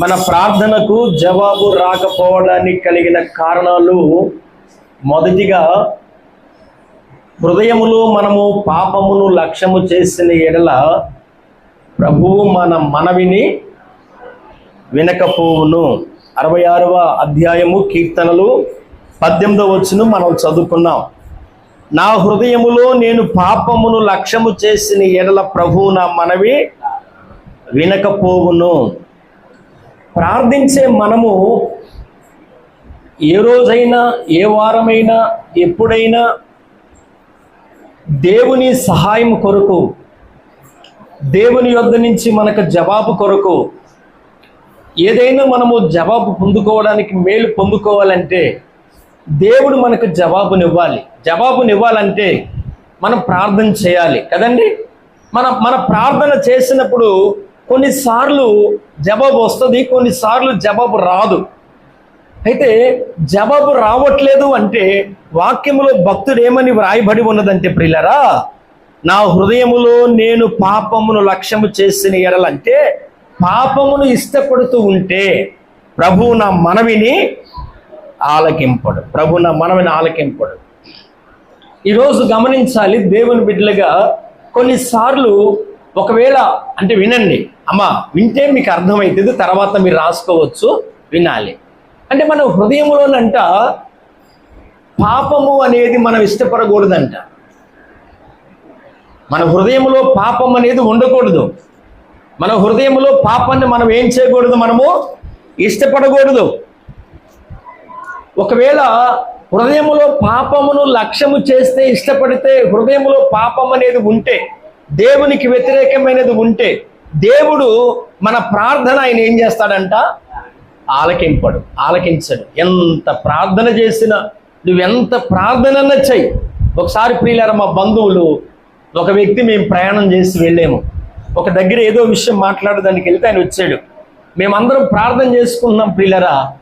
మన ప్రార్థనకు జవాబు రాకపోవడానికి కలిగిన కారణాలు మొదటిగా హృదయములో మనము పాపమును లక్ష్యము చేసిన ఎడల ప్రభువు మన మనవిని వినకపోవును. అరవై ఆరవ అధ్యాయము కీర్తనలు పద్దెనిమిదవ వచ్చును మనం చదువుకున్నాం. నా హృదయములో నేను పాపమును లక్ష్యము చేసిన ఎడల ప్రభువు నా మనవి వినకపోవును. ప్రార్థించే మనము ఏ రోజైనా ఏ వారమైనా ఎప్పుడైనా దేవుని సహాయం కొరకు దేవుని యొద్ద నుంచి మనకు జవాబు కొరకు ఏదైనా మనము జవాబు పొందుకోవడానికి మేలు పొందుకోవాలంటే దేవుడు మనకు జవాబునివ్వాలి. జవాబునివ్వాలంటే మనం ప్రార్థన చేయాలి. కదండి? మన మన ప్రార్థన చేసినప్పుడు కొన్నిసార్లు జవాబు వస్తుంది కొన్నిసార్లు జవాబు రాదు. అయితే జవాబు రావట్లేదు అంటే వాక్యములో భక్తుడు ఏమని వ్రాయబడి ఉన్నదంటే ప్రియులరా నా హృదయములో నేను పాపమును లక్ష్యము చేసిన ఎడలంటే పాపమును ఇష్టపడుతూ ఉంటే ప్రభు నా మనవిని ఆలకింపడు. ప్రభు నా మనవిని ఆలకింపడు. ఈరోజు గమనించాలి దేవుని బిడ్డలుగా కొన్నిసార్లు ఒకవేళ అంటే వినండి అమ్మా వింటే మీకు అర్థమవుతుంది తర్వాత మీరు రాసుకోవచ్చు వినాలి. అంటే మన హృదయంలోనంట పాపము అనేది మనం ఇష్టపడకూడదంట. మన హృదయంలో పాపం అనేది ఉండకూడదు. మన హృదయంలో పాపాన్ని మనం ఏం చేయకూడదు? మనము ఇష్టపడకూడదు. ఒకవేళ హృదయములో పాపమును లక్ష్యము చేస్తే ఇష్టపడితే హృదయములో పాపం అనేది ఉంటే దేవునికి వ్యతిరేకమైనది ఉంటే దేవుడు మన ప్రార్థన ఆయన ఏం చేస్తాడంట? ఆలకింపడు ఆలకించడు. ఎంత ప్రార్థన చేసినా నువ్వెంత ప్రార్థన చెయ్యి. ఒకసారి ప్రియులార మా బంధువులు ఒక వ్యక్తి మేము ప్రయాణం చేసి వెళ్ళాము. ఒక దగ్గర ఏదో విషయం మాట్లాడడానికి వెళ్తే ఆయన వచ్చాడు. మేమందరం ప్రార్థన చేసుకున్నాం ప్రియులరా.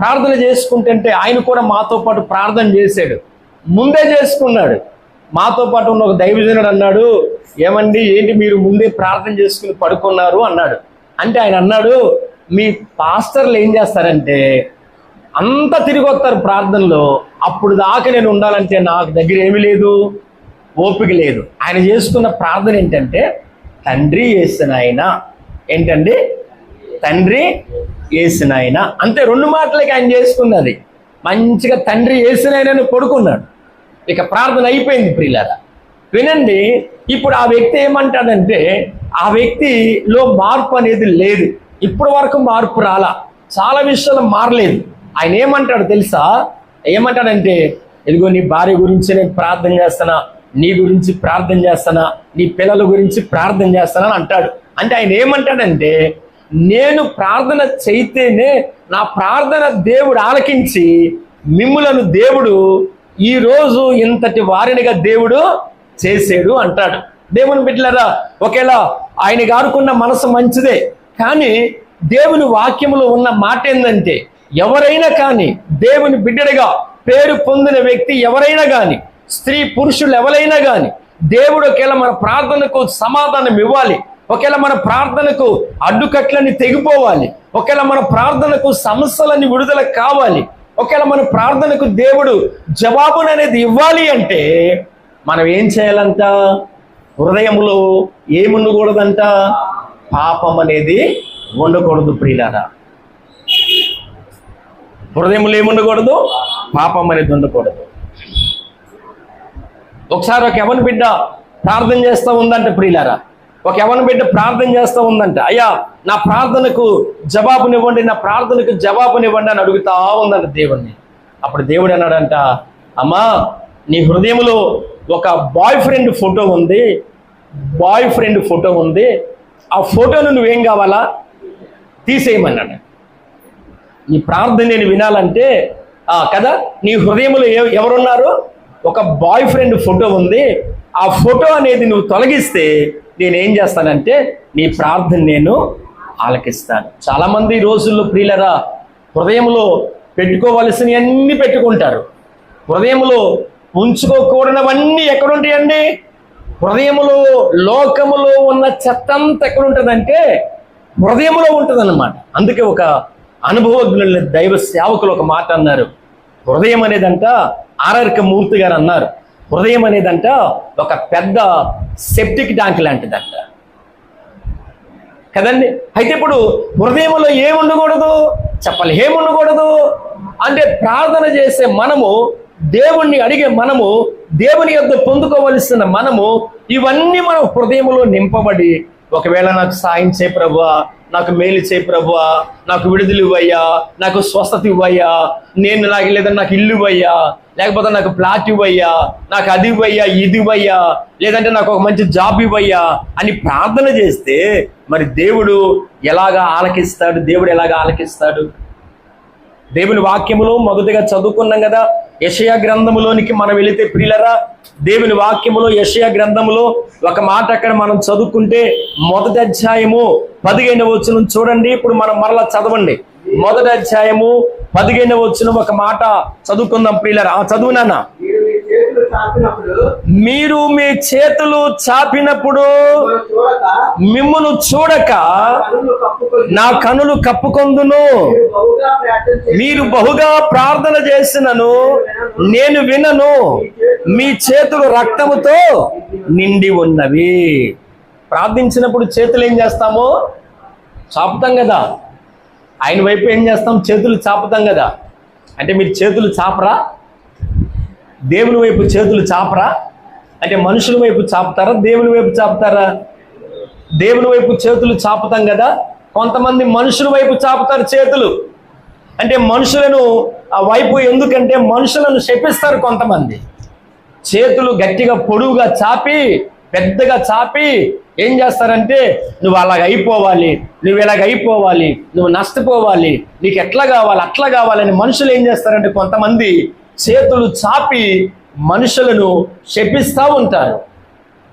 ప్రార్థన చేసుకుంటుంటే ఆయన కూడా మాతో పాటు ప్రార్థన చేశాడు. ముందే చేసుకున్నాడు. మాతో పాటు ఉన్న ఒక దైవజనుడు అన్నాడు ఏమండి ఏంటి మీరు ముందే ప్రార్థన చేసుకుని పడుకున్నారు? అన్నాడు. అంటే ఆయన అన్నాడు మీ పాస్టర్లు ఏం చేస్తారంటే అంతా తిరిగి వస్తారు ప్రార్థనలో అప్పుడు దాకా నేను ఉండాలంటే నాకు దగ్గర ఏమీ లేదు ఓపిక లేదు. ఆయన చేసుకున్న ప్రార్థన ఏంటంటే తండ్రి వేసిన ఆయన ఏంటండి? తండ్రి వేసిన ఆయన అంతే రెండు మాటలకి ఆయన చేసుకున్నది. మంచిగా తండ్రి వేసిన ఆయన పడుకున్నాడు. ఇక ప్రార్థన అయిపోయింది ప్రియులారా. వినండి ఇప్పుడు ఆ వ్యక్తి ఏమంటాడంటే ఆ వ్యక్తిలో మార్పు అనేది లేదు. ఇప్పటి వరకు మార్పు రాలా. చాలా విషయాలు మారలేదు. ఆయన ఏమంటాడు తెలుసా? ఏమంటాడంటే ఇదిగో నీ భార్య గురించి నేను ప్రార్థన చేస్తానా నీ గురించి ప్రార్థన చేస్తానా నీ పిల్లల గురించి ప్రార్థన చేస్తానా అని అంటాడు. అంటే ఆయన ఏమంటాడంటే నేను ప్రార్థన చేస్తేనే నా ప్రార్థన దేవుడు ఆలకించి మిమ్ములను దేవుడు ఈ రోజు ఇంతటి వారినిగా దేవుడు చేసేడు అంటాడు. దేవుని బిడ్డలరా ఒకేలా ఆయన గారుకున్న మనసు మంచిదే కానీ దేవుని వాక్యంలో ఉన్న మాట ఏంటంటే ఎవరైనా కానీ దేవుని బిడ్డడిగా పేరు పొందిన వ్యక్తి ఎవరైనా కానీ స్త్రీ పురుషులు ఎవరైనా కానీ దేవుడు ఒకవేళ మన ప్రార్థనకు సమాధానం ఇవ్వాలి ఒకవేళ మన ప్రార్థనకు అడ్డుకట్లని తెగిపోవాలి ఒకవేళ మన ప్రార్థనకు సమస్యలని విడుదల కావాలి ఒకవేళ మన ప్రార్థనకు దేవుడు జవాబును అనేది ఇవ్వాలి అంటే మనం ఏం చేయాలంట? హృదయంలో ఏముండకూడదంట? పాపం అనేది ఉండకూడదు ప్రియులారా. హృదయంలో ఏముండకూడదు? పాపం అనేది ఉండకూడదు. ఒకసారి ఒక ఎవరి బిడ్డ ప్రార్థన చేస్తూ ఉందంటే ప్రియులారా. ఒక యవన బిడ్డ ప్రార్థన చేస్తూ ఉందంట. అయ్యా నా ప్రార్థనకు జవాబునివ్వండి నా ప్రార్థనకు జవాబునివ్వండి అని అడుగుతా ఉందంట దేవుణ్ణి. అప్పుడు దేవుడు అన్నాడంట అమ్మా నీ హృదయంలో ఒక బాయ్ ఫ్రెండ్ ఫోటో ఉంది బాయ్ ఫ్రెండ్ ఫోటో ఉంది. ఆ ఫోటోను నువ్వేం కావాలా? తీసేయమన్నాడు. నీ ప్రార్థన నేను వినాలంటే కదా నీ హృదయంలో ఎవరున్నారు? ఒక బాయ్ ఫ్రెండ్ ఫోటో ఉంది. ఆ ఫోటో అనేది నువ్వు తొలగిస్తే నేనేం చేస్తానంటే నీ ప్రార్థన నేను ఆలకిస్తాను. చాలామంది ఈ రోజుల్లో ప్రియులరా హృదయంలో పెట్టుకోవలసినవి అన్నీ పెట్టుకుంటారు. హృదయంలో ఉంచుకోకూడనవన్నీ ఎక్కడుంటాయండి? హృదయములో లోకములో ఉన్న చెత్త అంతా ఎక్కడ ఉంటుందంటే ఉంటుందన్నమాట. అందుకే ఒక అనుభవజ్ఞుల దైవ సేవకులు ఒక మాట అన్నారు. హృదయం అనేదంట ఆరరిక మూర్తి గారు అన్నారు. హృదయం అనేదంట ఒక పెద్ద సెప్టిక్ ట్యాంక్ లాంటిదంట. కదండి? అయితే ఇప్పుడు హృదయంలో ఏముండకూడదు? చెప్పాలి ఏముండకూడదు? అంటే ప్రార్థన చేసే మనము దేవుణ్ణి అడిగే మనము దేవుని యొక్క పొందుకోవలసిన మనము ఇవన్నీ మన హృదయంలో నింపబడి ఒకవేళ నాకు సాయం చే ప్రభు నాకు మేలు చేయ ప్రభువా నాకు విడుదల ఇవ్వయ్యా నాకు స్వస్థత ఇవ్వయ్యా నేను నాకు లేదా నాకు ఇల్లు ఇవ్వయ్యా లేకపోతే నాకు ప్లాట్ ఇవ్వయ్యా నాకు అది ఇవ్వయ్యా ఇది ఇవ్వయ్యా లేదంటే నాకు ఒక మంచి జాబ్ ఇవ్వయ్యా అని ప్రార్థన చేస్తే మరి దేవుడు ఎలాగా ఆలకిస్తాడు? దేవుడు ఎలాగా ఆలకిస్తాడు? దేవుని వాక్యములో మొదటిగా చదువుకున్నాం కదా యషయా గ్రంథములోనికి మనం వెళితే ప్రియులరా దేవుని వాక్యములో యషయా గ్రంథములో ఒక మాట అక్కడ మనం చదువుకుంటే మొదటి అధ్యాయము పదిహేను వచ్చిన చూడండి ఇప్పుడు మనం మరలా చదవండి. మొదటి అధ్యాయము పదిహేను వచ్చిన ఒక మాట చదువుకుందాం ప్రియులరా. ఆ చదువునానా మీరు మీ చేతులు చాపినప్పుడు మీరు మీ చేతులు చాపినప్పుడు మనం చూడక నా కనులు కప్పుకొందును. మీరు బహుగా ప్రార్థన చేసినను నేను వినను. మీ చేతులు రక్తముతో నిండి ఉన్నవి. ప్రార్థించినప్పుడు చేతులు ఏం చేస్తాము? చాపుతాం కదా. ఆయన వైపు ఏం చేస్తాం? చేతులు చాపుతాం కదా. అంటే మీరు చేతులు చాపరా? దేవుని వైపు చేతులు చాపరా? అంటే మనుషుల వైపు చాపుతారా? దేవుని వైపు చాపుతారా? దేవుని వైపు చేతులు చాపుతాం కదా? కొంతమంది మనుషుల వైపు చాపుతారు చేతులు. అంటే మనుషులను ఆ వైపు ఎందుకంటే మనుషులను శపిస్తారు కొంతమంది. చేతులు గట్టిగా పొడువుగా చాపి పెద్దగా చాపి ఏం చేస్తారంటే నువ్వు అలాగ అయిపోవాలి నువ్వు ఇలాగ అయిపోవాలి నువ్వు నష్టపోవాలి నీకు ఎట్లా కావాలి అట్లా కావాలని మనుషులు ఏం చేస్తారంటే కొంతమంది చేతులు చాపి మనుషులను శపిస్తూ ఉంటారు.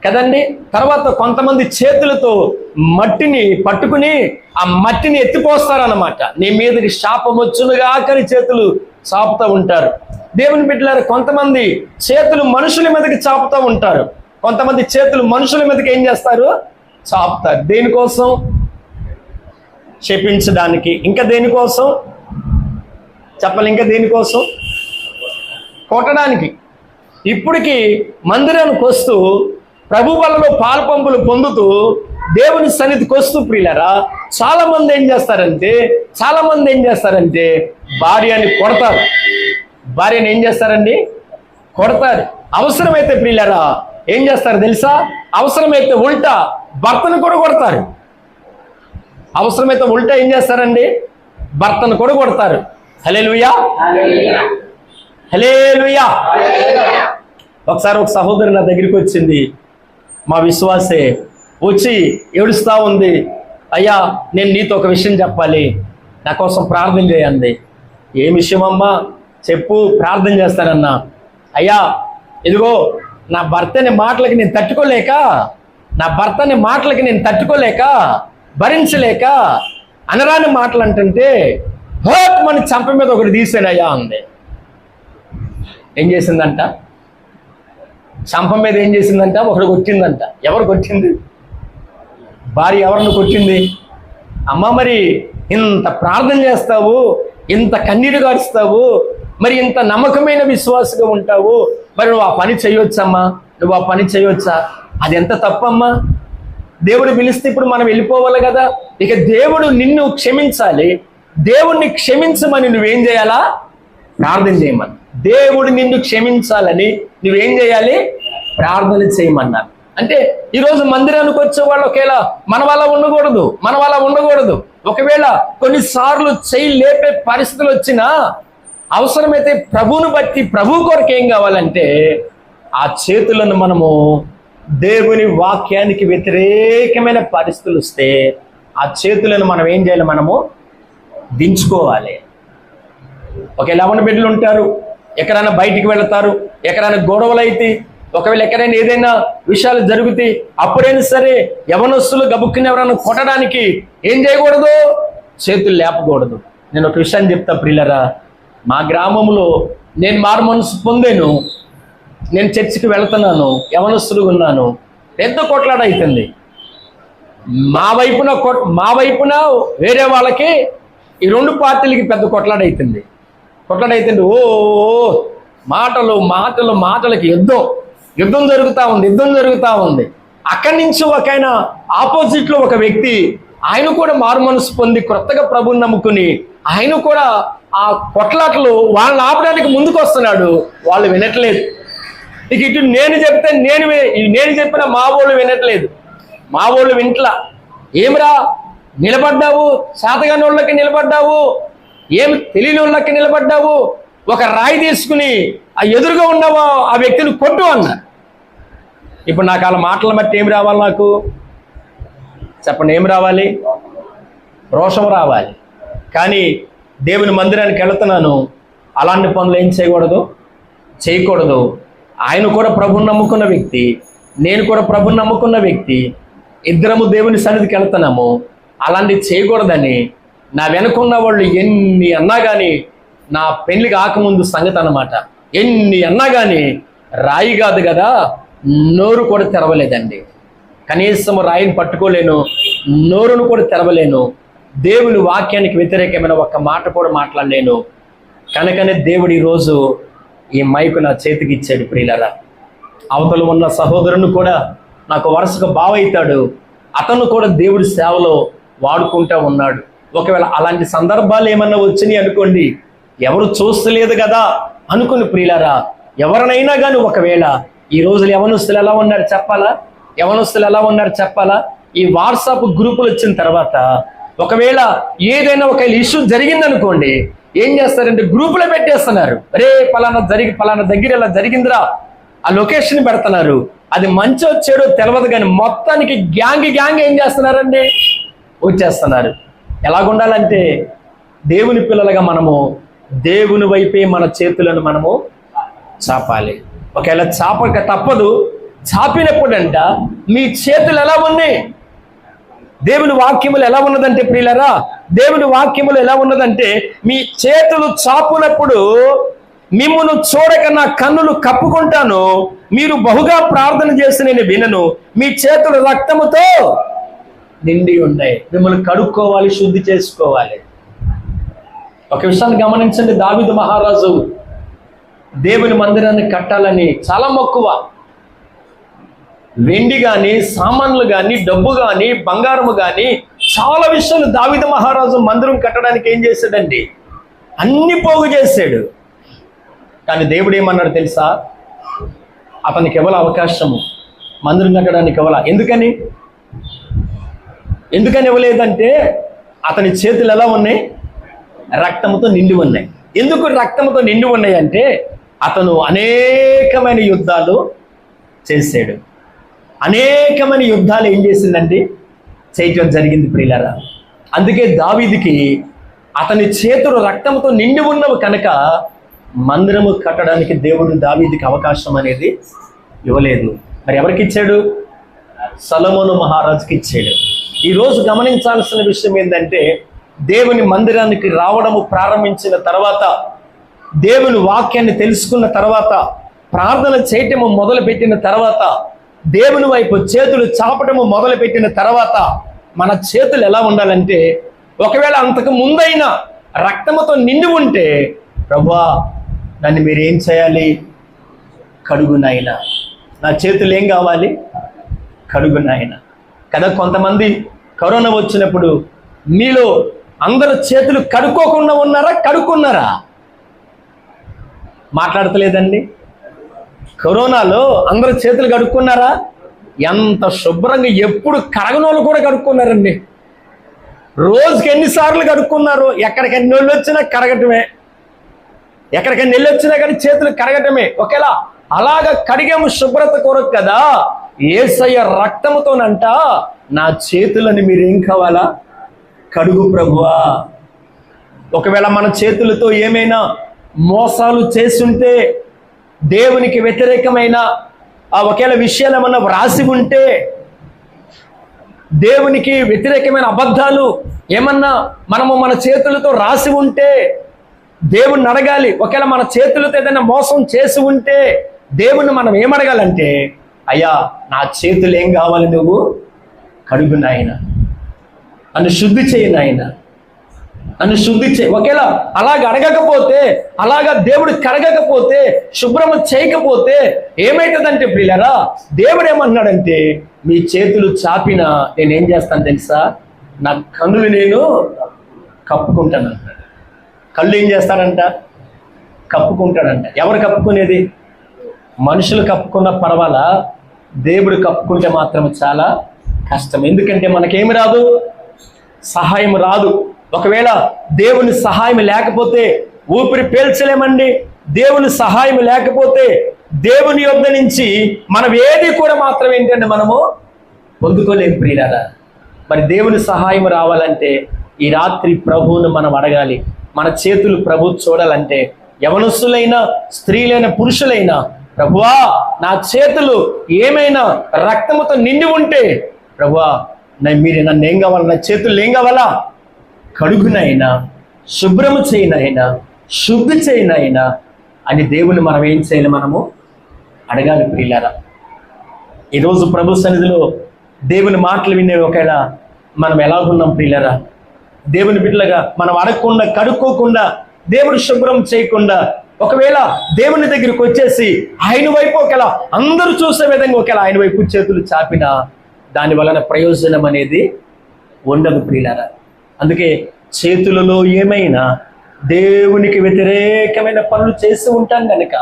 కదండి? తర్వాత కొంతమంది చేతులతో మట్టిని పట్టుకుని ఆ మట్టిని ఎత్తిపోస్తారనమాట నీ మీదకి శాపం వచ్చునుగా ఆఖరి చేతులు చాపుతూ ఉంటారు. దేవుని బిడ్డలారు కొంతమంది చేతులు మనుషుల మీదకి చాపుతూ ఉంటారు. కొంతమంది చేతులు మనుషుల మీదకి ఏం చేస్తారు? చాపుతారు. దేనికోసం? క్షపించడానికి ఇంకా దేనికోసం? చెప్పాలి ఇంకా దేనికోసం? కొట్టడానికి. ఇప్పటికి మందిరానికి వస్తూ ప్రభు వలలో పాల్పంపులు పొందుతూ దేవుని సన్నిధికి వస్తూ ప్రియులరా చాలామంది ఏం చేస్తారంటే చాలామంది ఏం చేస్తారంటే భార్యని కొడతారు. భార్యని ఏం చేస్తారండి? కొడతారు. అవసరమైతే ప్రియులరా ఏం చేస్తారు తెలుసా? అవసరమైతే ఉల్టా భర్తను కూడా కొడతారు. అవసరమైతే ఉల్టా ఏం చేస్తారండి? భర్తను కూడా కొడతారు. హలే హలేలుయా ఒకసారి ఒక సహోదరు నా దగ్గరికి వచ్చింది. మా విశ్వాసే. వచ్చి ఏడుస్తా ఉంది. అయ్యా నేను నీతో ఒక విషయం చెప్పాలి. నా కోసం ప్రార్థన చేయండి. ఏం విషయం అమ్మా చెప్పు ప్రార్థన చేస్తానన్నా. అయ్యా ఇదిగో నా భర్తని మాటలకి నేను తట్టుకోలేక నా భర్తని మాటలకి నేను తట్టుకోలేక భరించలేక అనరాని మాటలు అంటుంటే హోట్ మన చంప మీద ఒకటి తీసాడయ్యా అంది. ఏం చేసిందంట? చంప మీద ఏం చేసిందంట? ఒకడు కొట్టిందంట. ఎవరు కొట్టింది? భార్య ఎవరిని కొట్టింది? అమ్మ మరి ఇంత ప్రార్థన చేస్తావు ఇంత కన్నీరు గారుస్తావు మరి ఇంత నమ్మకమైన విశ్వాసంగా ఉంటావు మరి నువ్వు ఆ పని చేయొచ్చమ్మా? నువ్వు ఆ పని చేయొచ్చా? అది ఎంత తప్పమ్మా? దేవుడు పిలిస్తే ఇప్పుడు మనం వెళ్ళిపోవాలి కదా. ఇక దేవుడు నిన్ను క్షమించాలి. దేవుణ్ణి క్షమించమని నువ్వేం చేయాలా? ప్రార్థన చేయమని. దేవుడు నిన్ను క్షమించాలని నువ్వేం చేయాలి? ప్రార్థన చేయమన్నారు. అంటే ఈరోజు మందిరానికి వచ్చే వాళ్ళు ఒకేలా మన వల్ల ఉండకూడదు మన వల్ల ఉండకూడదు. ఒకవేళ కొన్నిసార్లు చేయి లేపే పరిస్థితులు వచ్చినా అవసరమైతే ప్రభువును బట్టి ప్రభు కొరకు ఏం కావాలంటే ఆ చేతులను మనము దేవుని వాక్యానికి వ్యతిరేకమైన పరిస్థితులు వస్తే ఆ చేతులను మనం ఏం చేయాలి? మనము దించుకోవాలి. ఒక లవణ బిడ్డలు ఉంటారు. ఎక్కడైనా బయటికి వెళతారు ఎక్కడైనా గొడవలు అయితే ఒకవేళ ఎక్కడైనా ఏదైనా విషయాలు జరిగితే అప్పుడైనా సరే యవనస్తులు గబుక్కుని ఎవరైనా కొట్టడానికి ఏం చేయకూడదు? చేతులు లేపకూడదు. నేను ఒక విషయం చెప్తా ప్రిల్లరా మా గ్రామంలో నేను మారు మనసు పొందాను నేను చర్చికి వెళ్తున్నాను యవనస్తులు ఉన్నాను పెద్ద కొట్లాడ అవుతుంది మా వైపున కొట్- మా వైపున వేరే వాళ్ళకి ఈ రెండు పార్టీలకి పెద్ద కొట్లాడైతుంది కొట్లాడైతుంది ఓ ఓ, మాటలు మాటలు మాటలకి యుద్ధం. యుద్ధం జరుగుతూ ఉంది యుద్ధం జరుగుతూ ఉంది. అక్కడి నుంచి ఒక ఆయన ఆపోజిట్లో ఒక వ్యక్తి ఆయన కూడా మారు మనసు పొంది కొత్తగా ప్రభుని నమ్ముకుని ఆయన కూడా ఆ కొట్లాటలు వాళ్ళని ఆపడానికి ముందుకు వస్తున్నాడు. వాళ్ళు వినట్లేదు. ఇక ఇటు నేను చెప్తే నేను నేను చెప్పిన మా వాళ్ళు వినట్లేదు. మా వాళ్ళు వింట్లా. ఏమిరా? నిలబడ్డావు? శాతగాని వాళ్ళకి నిలబడ్డావు? ఏమి తెలియని వాళ్ళకి నిలబడ్డావు? ఒక రాయి తీసుకుని ఆ ఎదురుగా ఉన్నావా? ఆ వ్యక్తిని కొట్టు అన్నారు ఇప్పుడు నాకు అలా మాటలు బట్టి ఏమి రావాలి నాకు? చెప్పండి ఏం రావాలి? రోషం రావాలి. కానీ దేవుని మందిరానికి వెళుతున్నాను. అలాంటి పనులు ఏం చేయకూడదు? చేయకూడదు. ఆయన కూడా ప్రభుని నమ్ముకున్న వ్యక్తి. నేను కూడా ప్రభుని నమ్ముకున్న వ్యక్తి. ఇద్దరము దేవుని సన్నిధికి వెళ్తున్నాము. అలాంటివి చేయకూడదని నా వెనుకున్న వాళ్ళు ఎన్ని అన్నా కానీ నా పెళ్ళి కాకముందు సంగతి అన్నమాట. ఎన్ని అన్నా కానీ రాయి కాదు కదా నోరు కూడా తెరవలేదండి. కనీసం రాయిని పట్టుకోలేను నోరును కూడా తెరవలేను. దేవుని వాక్యానికి వ్యతిరేకమైన ఒక్క మాట కూడా మాట్లాడలేను. కనుకనే దేవుడు ఈరోజు ఈ మైకు నా చేతికి ఇచ్చాడు ప్రియులరా. అవతల ఉన్న సహోదరుని కూడా నాకు వరుసగా బావైతాడు. అతను కూడా దేవుడి సేవలో వాడుకుంటా ఉన్నాడు. ఒకవేళ అలాంటి సందర్భాలు ఏమన్నా వచ్చినాయి అనుకోండి ఎవరు చూస్తలేదు కదా అనుకుని ప్రియులరా ఎవరినైనా కానీ ఒకవేళ ఈ రోజులు యవనస్తులు ఎలా ఉన్నారు చెప్పాలా? యవనస్తులు ఎలా ఉన్నారు చెప్పాలా? ఈ వాట్సాప్ గ్రూపులు వచ్చిన తర్వాత ఒకవేళ ఏదైనా ఒక ఇష్యూ జరిగిందనుకోండి ఏం చేస్తారంటే గ్రూపులో పెట్టేస్తున్నారు. అరే పలానా జరిగి పలానా దగ్గర ఇలా జరిగిందిరా ఆ లొకేషన్ పెడుతున్నారు. అది మంచో చెడో తెలియదు కానీ మొత్తానికి గ్యాంగ్ గ్యాంగ్ ఏం చేస్తున్నారండి? వచ్చేస్తున్నారు. ఎలాగుండాలంటే దేవుని పిల్లలుగా మనము దేవుని వైపే మన చేతులను మనము చాపాలి. ఒకవేళ చాపక తప్పదు చాపినప్పుడంట మీ చేతులు ఎలా ఉన్నాయి? దేవుని వాక్యములు ఎలా ఉన్నదంటే ప్రియులరా దేవుని వాక్యములు ఎలా ఉన్నదంటే మీ చేతులు చాపునప్పుడు మిమ్మను చూడక నా కన్నులు కప్పుకుంటాను మీరు బహుగా ప్రార్థన చేసి నేను వినను. మీ చేతులు రక్తముతో నిండి ఉన్నాయి. మిమ్మల్ని కడుక్కోవాలి శుద్ధి చేసుకోవాలి. ఒక విషయాన్ని గమనించండి దావిదు మహారాజు దేవుని మందిరాన్ని కట్టాలని చాలా మక్కువ. వెండి కానీ సామాన్లు కానీ డబ్బు కానీ బంగారము కానీ చాలా విషయాలు దావిద మహారాజు మందిరం కట్టడానికి ఏం చేశాడండి? అన్ని పోగు చేశాడు. కానీ దేవుడు ఏమన్నాడు తెలుసా? అతనికి ఎవల అవకాశము? మందిరం కట్టడానికి ఎవల ఎందుకని? ఎందుకని ఇవ్వలేదంటే అతని చేతులు ఎలా ఉన్నాయి? రక్తముతో నిండి ఉన్నాయి. ఎందుకు రక్తముతో నిండి ఉన్నాయి అంటే అతను అనేకమైన యుద్ధాలు చేశాడు. అనేకమైన యుద్ధాలు ఏం చేసిందండి చేయటం జరిగింది ప్రియులరా. అందుకే దావీదికి అతని చేతులు రక్తంతో నిండి ఉన్నవి కనుక మందిరము కట్టడానికి దేవుడు దావీదికి అవకాశం అనేది ఇవ్వలేదు. మరి ఎవరికి ఇచ్చాడు? సలమోను మహారాజుకి ఇచ్చాడు. ఈరోజు గమనించాల్సిన విషయం ఏంటంటే దేవుని మందిరానికి రావడము ప్రారంభించిన తర్వాత దేవుని వాక్యాన్ని తెలుసుకున్న తర్వాత ప్రార్థన చేయటము మొదలుపెట్టిన తర్వాత దేవుని వైపు చేతులు చాపటము మొదలుపెట్టిన తర్వాత మన చేతులు ఎలా ఉండాలంటే ఒకవేళ అంతకు ముందైనా రక్తముతో నిండి ఉంటే ప్రభా నన్ను మీరు ఏం చేయాలి? కడుగు నాయన. నా చేతులు ఏం కావాలి? కడుగు నాయన. కదా? కొంతమంది కరోనా వచ్చినప్పుడు మీలో అందరు చేతులు కడుక్కోకుండా ఉన్నారా? కడుక్కున్నారా? మాట్లాడతలేదండి. కరోనాలో అందరు చేతులు కడుక్కున్నారా? ఎంత శుభ్రంగా ఎప్పుడు కడగనోళ్ళు కూడా కడుక్కున్నారండి. రోజుకి ఎన్నిసార్లు కడుక్కున్నారు? ఎక్కడికైనా ఎన్ని వచ్చినా కడగటమే ఎక్కడికైనా నెల్లి వచ్చినా కానీ చేతులు కరగటమే. ఒకేలా అలాగ కడిగాము శుభ్రత కొరకు కదా? ఏసయ్య రక్తముతోనంట నా చేతులని మీరు ఏం కావాలా కడుగు ప్రభువా. ఒకవేళ మన చేతులతో ఏమైనా మోసాలు చేస్తుంటే దేవునికి వ్యతిరేకమైన ఆ ఒకవేళ విషయాలు ఏమన్నా వ్రాసి ఉంటే దేవునికి వ్యతిరేకమైన అబద్ధాలు ఏమన్నా మనము మన చేతులతో రాసి ఉంటే దేవుణ్ణి అడగాలి. ఒకవేళ మన చేతులతో ఏదైనా మోసం చేసి ఉంటే దేవుణ్ణి మనం ఏమడగాలంటే అయ్యా నా చేతులు ఏం కావాలి నువ్వు? కడుగు నాయన. నన్ను శుద్ధి చేయి నాయన. నన్ను శుద్ధి చేయి. ఒకేలా అలాగ అడగకపోతే అలాగా దేవుడు కడగకపోతే శుభ్రము చేయకపోతే ఏమైతుందంటే ప్రియులరా దేవుడు ఏమన్నాడంటే మీ చేతులు చాపిన నేనేం చేస్తాను తెలుసా? నా కన్నులు నేను కప్పుకుంటాను అన్నాడు కళ్ళు ఏం చేస్తాడంట కప్పుకుంటాడంట ఎవరు కప్పుకునేది? మనుషులు కప్పుకున్న పర్వాలా? దేవుడు కప్పుకుంటే మాత్రం చాలా కష్టం. ఎందుకంటే మనకేమి రాదు? సహాయం రాదు. ఒకవేళ దేవుని సహాయం లేకపోతే ఊపిరి పీల్చలేమండి. దేవుని సహాయం లేకపోతే దేవుని యొద్ నుంచి మనం ఏది కూడా మాత్రం ఏంటంటే మనము పొందుకోలేము ప్రియులారా. మరి దేవుని సహాయం రావాలంటే ఈ రాత్రి ప్రభువును మనం అడగాలి. మన చేతులు ప్రభు చూడాలంటే యవనస్సులైనా స్త్రీలైన పురుషులైనా ప్రభువా నా చేతులు ఏమైనా రక్తముతో నిండి ఉంటే ప్రభువా మీరు నన్ను ఏం కావాలి? నా చేతులు ఏం కావాలా? కడుగునైనా శుభ్రము చేయనైనా శుద్ధి చేయనైనా అని దేవుని మనం ఏం చేయాలి మనము? అడగాలి ప్రియులారా. ఈరోజు ప్రభు సన్నిధిలో దేవుని మాటలు వినే ఒకవేళ మనం ఎలాగున్నాం ప్రియులరా? దేవుని బిడ్డలుగా మనం అడగకుండా కడుక్కోకుండా దేవుడు శుభ్రం చేయకుండా ఒకవేళ దేవుని దగ్గరికి వచ్చేసి ఆయన వైపు ఒకవేళ అందరూ చూసే విధంగా ఒకవేళ ఆయన వైపు చేతులు చాపిన దాని వలన ప్రయోజనం అనేది ఉండదు ప్రియులారా. అందుకే చేతులలో ఏమైనా దేవునికి వ్యతిరేకమైన పనులు చేస్తూ ఉంటాం కనుక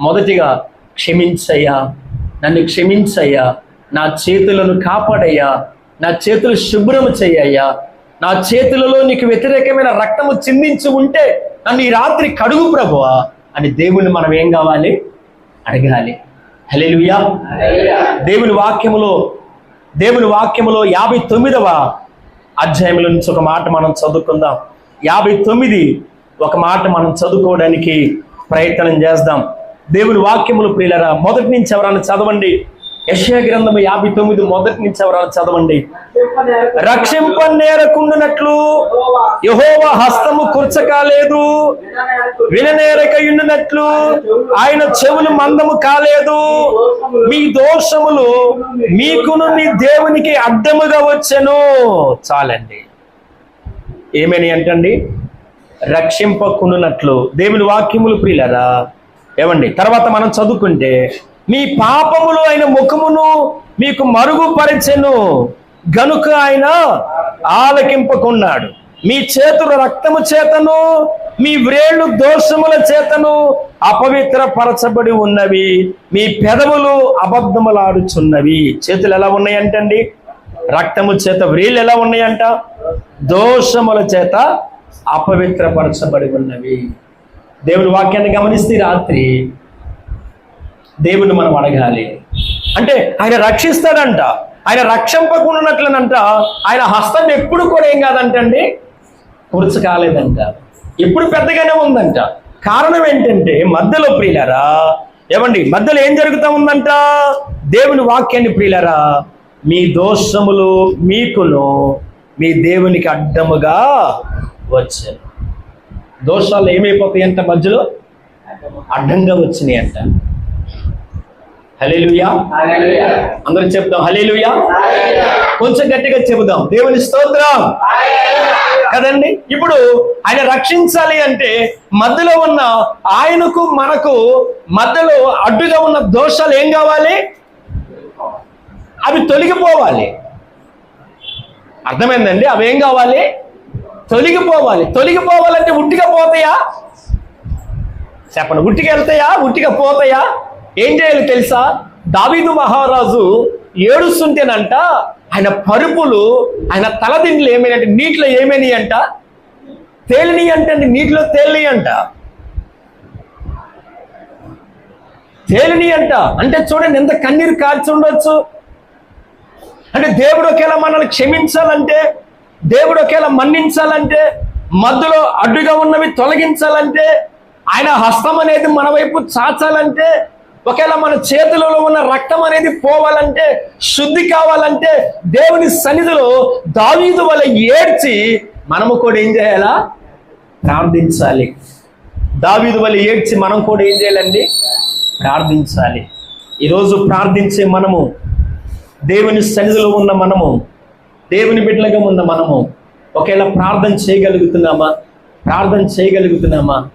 మొదటిగా క్షమించయ్యా నన్ను క్షమించయ్యా నా చేతులను కాపాడయ్యా నా చేతులు శుభ్రము చెయ్యయ్యా నా చేతులలో నీకు వ్యతిరేకమైన రక్తము చిందించి ఉంటే నన్ను ఈ రాత్రి కడుగు ప్రభువా. అని దేవుణ్ణి మనం ఏం కావాలి? అడగాలి. హల్లెలూయా. దేవుని వాక్యములో దేవుని వాక్యములో యాభై తొమ్మిదవ అధ్యాయంలో నుంచి ఒక మాట మనం చదువుకుందాం. యాభై తొమ్మిది ఒక మాట మనం చదువుకోవడానికి ప్రయత్నం చేద్దాం. దేవుని వాక్యములు ప్రియులరా మొదటి నుంచి ఎవరైనా చదవండి. యశ్యా గ్రంథము యాభై తొమ్మిది మొదటి నుంచి ఎవరైనా చదవండి. రక్షింప నేరకుండునట్లు యహోవ హస్తము కుర్చకాలేదు విననేరకయుండునట్లు ఆయన చెవులు మందము కాలేదు. మీ దోషములు మీకును మీ దేవునికి అడ్డముగా వచ్చెను. చాలండి. ఏమని అంటండి? రక్షింపకునున్నట్లు దేవుని వాక్యములు ప్రియులరా ఏమండి? తర్వాత మనం చదువుకుంటే మీ పాపములు అయిన ముఖమును మీకు మరుగుపరిచెను. గనుక ఆయన ఆలకింపకున్నాడు. మీ చేతుల రక్తము చేతను మీ వ్రేళ్ళు దోషముల చేతను అపవిత్రపరచబడి ఉన్నవి. మీ పెదవులు అబద్ధములాడుచున్నవి. చేతులు ఎలా ఉన్నాయంటండి? రక్తము చేత వ్రేళ్ళు ఎలా ఉన్నాయంట? దోషముల చేత అపవిత్రపరచబడి ఉన్నవి. దేవుని వాక్యాన్ని గమనిస్తే రాత్రి దేవుని మనం అడగాలి. అంటే ఆయన రక్షిస్తాడంట. ఆయన రక్షింపకుండానట్లనంట ఆయన హస్తం ఎప్పుడు కూడా ఏం కాదంటండి? కురుచు కాలేదంట. ఎప్పుడు పెద్దగానే ఉందంట. కారణం ఏంటంటే మధ్యలో ప్రియులరా ఏమండి మధ్యలో ఏం జరుగుతూ ఉందంట? దేవుని వాక్యాన్ని ప్రియులరా మీ దోషములు మీకును మీ దేవునికి అడ్డముగా వచ్చాయి. దోషాలు ఏమైపోతాయి అంట మధ్యలో? అడ్డంగా వచ్చినాయి అంట హలేలుయా అందరం చెప్దాం హలేలుయా కొంచెం గట్టిగా చెబుదాం దేవుని స్తోత్రం. కదండి? ఇప్పుడు ఆయన రక్షించాలి అంటే మధ్యలో ఉన్న ఆయనకు మనకు మధ్యలో అడ్డుగా ఉన్న దోషాలు ఏం కావాలి? అవి తొలగిపోవాలి. అర్థమైందండి? అవి ఏం కావాలి? తొలగిపోవాలి. తొలగిపోవాలంటే ఉట్టిగా పోతాయా? చెప్పండి ఉట్టిగా వెళ్తాయా? ఉట్టిగా పోతాయా? ఏం చేయాలి తెలుసా? దావీదు మహారాజు ఏడుస్తుంటేనంట ఆయన పరుపులు ఆయన తలదిండ్లు ఏమైనా నీటిలో ఏమైనా అంట తేలిని అంటే నీటిలో తేలిని అంట తేలిని అంట అంటే చూడండి ఎంత కన్నీరు కాల్చి ఉండొచ్చు. అంటే దేవుడు ఒకేలా మనల్ని క్షమించాలంటే దేవుడు ఒకేలా మన్నించాలంటే మధ్యలో అడ్డుగా ఉన్నవి తొలగించాలంటే ఆయన హస్తం అనేది మన వైపు చాచాలంటే ఒకవేళ మన చేతులలో ఉన్న రక్తం అనేది పోవాలంటే శుద్ధి కావాలంటే దేవుని సన్నిధిలో దావీదు వల్ల ఏడ్చి మనము కూడా ఏం చేయాలా? ప్రార్థించాలి. దావీదు వల్ల ఏడ్చి మనం కూడా ఏం చేయాలండి? ప్రార్థించాలి. ఈరోజు ప్రార్థించే మనము దేవుని సన్నిధిలో ఉన్న మనము దేవుని బిడ్డలుగా ఉన్న మనము ఒకవేళ ప్రార్థన చేయగలుగుతున్నామా? ప్రార్థన చేయగలుగుతున్నామా?